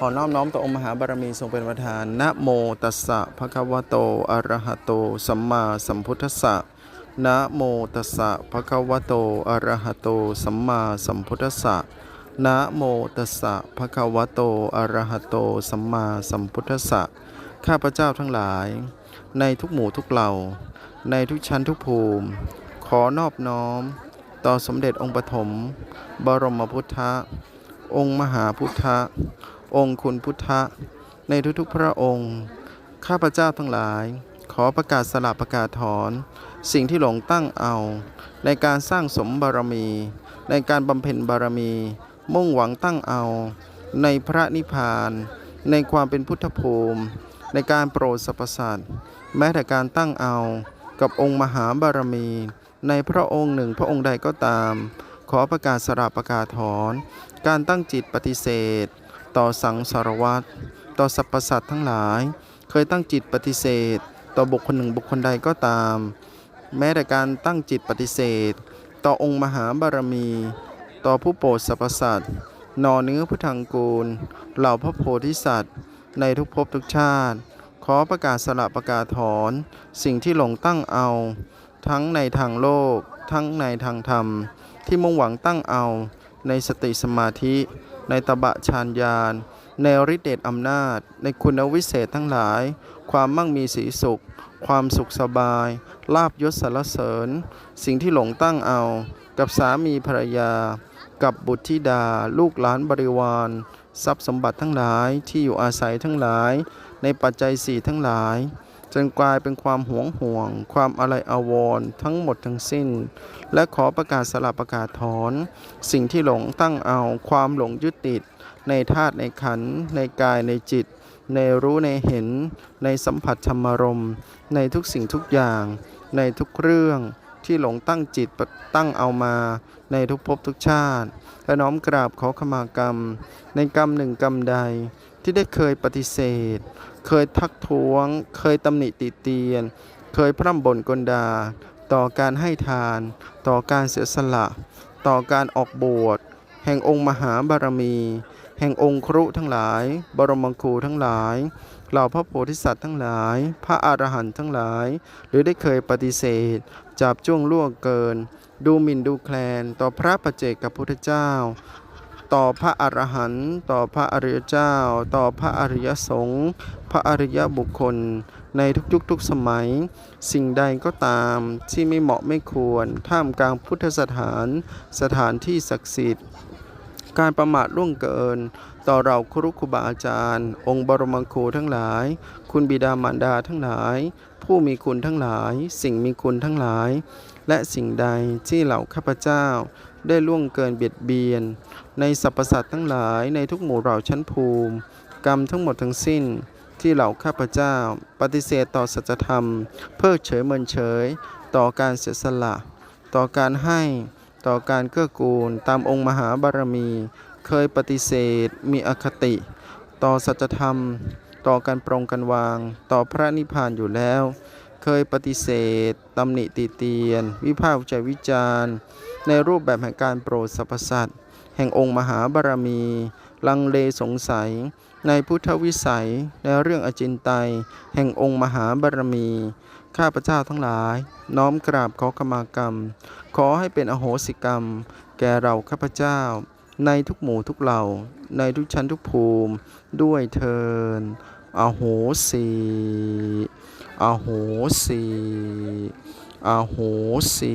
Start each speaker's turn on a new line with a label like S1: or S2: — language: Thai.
S1: ขอน้อมน้อมต่อองค์มหาบารมีทรงเป็นประธาน นะโมตัสสะภะคะวะโต อะระหะโต สัมมาสัมพุทธัสสะ นะโมตัสสะภะคะวะโต อะระหะโต สัมมาสัมพุทธัสสะ นะโมตัสสะภะคะวะโต อะระหะโต สัมมาสัมพุทธัสสะ ข้าพเจ้าทั้งหลาย ในทุกหมู่ทุกเหล่า ในทุกชั้นทุกภูมิ ขอนอบน้อม ต่อสมเด็จองค์ปฐม บรมพุทธะ องค์มหาพุทธะ องค์คุณพุทธะ ในทุกๆพระองค์ ข้าพเจ้าทั้งหลาย ขอประกาศสละประกาศถอน สิ่งที่หลงตั้งเอา ในการสร้างสมบารมี ในการบำเพ็ญบารมี มุ่งหวังตั้งเอา ในพระนิพพาน ในความเป็นพุทธภูมิ ในการโปรดสรรพสัตว์แม้แต่การตั้งเอากับองค์มหาบารมี ในพระองค์หนึ่งพระองค์ใดก็ตาม ขอประกาศสละประกาศถอน การตั้งจิตปฏิเสธ ต่อสังสารวัตรต่อสรรพสัตว์ทั้งหลาย เคยตั้งจิตปฏิเสธ ต่อบุคคลหนึ่งบุคคลใดก็ตาม แม้แต่การตั้งจิตปฏิเสธ ต่อองค์มหาบารมี ต่อผู้โปรดสรรพสัตว์นอเนื้อพุทธังกูล เหล่าพระโพธิสัตว์ ในทุกภพทุกชาติ ขอประกาศสละประกาศถอน สิ่งที่หลงตั้งเอา ทั้งในทางโลก ทั้งในทางธรรม ที่มุ่งหวังตั้งเอา ในสติสมาธิ ในตบะฌานญาณ ในฤทธิเดชอำนาจ ในคุณวิเศษทั้งหลาย ความมั่งมีสีสุข ความสุขสบาย ลาบยศสรรเสริญ สิ่งที่หลงตั้งเอา กับสามีภรรยา กับบุตรธิดา ลูกหลานบริวารทรัพย์สมบัติทั้งหลายที่อยู่อาศัยทั้งหลาย ในปัจจัยสี่ทั้งหลาย จนกลายเป็นความหวงห่วง ความอะไรอาวรณ์ทั้งหมดทั้งสิ้น และขอประกาศสลับประกาศถอน สิ่งที่หลงตั้งเอาความหลงยึดติด ในธาตุในขัน ในกายในจิต ในรู้ในเห็น ในสัมผัสธรรมรม ในทุกสิ่งทุกอย่าง ในทุกเรื่องที่หลงตั้งจิตตั้งเอามาในทุกภพทุกชาติและน้อมกราบขอขมากรรม ในกรรมหนึ่งกรรมใด ที่ได้เคยปฏิเสธ เคยทักท้วง เคยตำหนิติเตียน เคยพร่ำบ่นกลดา ต่อการให้ทาน ต่อการเสียสละ ต่อการออกบวชแห่งองค์มหาบารมี แห่งองค์ครุทั้งหลาย บรมครูทั้งหลายเหล่าพระโพธิสัตว์ทั้งหลาย พระอรหันต์ทั้งหลาย หรือได้เคยปฏิเสธ จับจ้วงล่วงเกิน ดูหมิ่นดูแคลนต่อพระปัจเจกพุทธเจ้า ต่อพระอรหันต์ต่อพระอริยเจ้า ต่อพระอริยสงฆ์พระอริยบุคคล ในทุกยุคทุกสมัย สิ่งใดก็ตามที่ไม่เหมาะไม่ควร ท่ามกลางพุทธสถาน สถานที่ศักดิ์สิทธิ์การประมาทล่วงเกิน ต่อเราครุครูบาอาจารย์ องค์บรมครูทั้งหลาย คุณบิดามารดาทั้งหลาย ผู้มีคุณทั้งหลาย สิ่งมีคุณทั้งหลาย และสิ่งใดที่เหล่าข้าพเจ้า ได้ล่วงเกินเบียดเบียน ในสรรพสัตว์ทั้งหลายในทุกหมู่เหล่าชั้นภูมิ กรรมทั้งหมดทั้งสิ้นที่เหล่าข้าพเจ้า ปฏิเสธต่อสัจธรรม เพิกเฉยเมินเฉย ต่อการเสียสละ ต่อการให้ต่อการเกื้อกูลตามองค์มหาบารมี เคยปฏิเสธ มีอคติ ต่อสัจธรรม ต่อการปรองกันวาง ต่อพระนิพพานอยู่แล้ว เคยปฏิเสธตำหนิติเตียน วิพากษ์วิจวิจารณ์ ในรูปแบบแห่งการโปรดสรรพสัตว์แห่งองค์มหาบารมี ลังเลสงสัย ในพุทธวิสัย ในเรื่องอจินไตย แห่งองค์มหาบารมี ข้าพเจ้าทั้งหลาย น้อมกราบขอขมากรรม ขอให้เป็นอโหสิกรรม แก่เราข้าพเจ้า ในทุกหมู่ทุกเหล่า ในทุกชั้นทุกภูมิ ด้วยเทินอโหสิ อโหสีอโหสี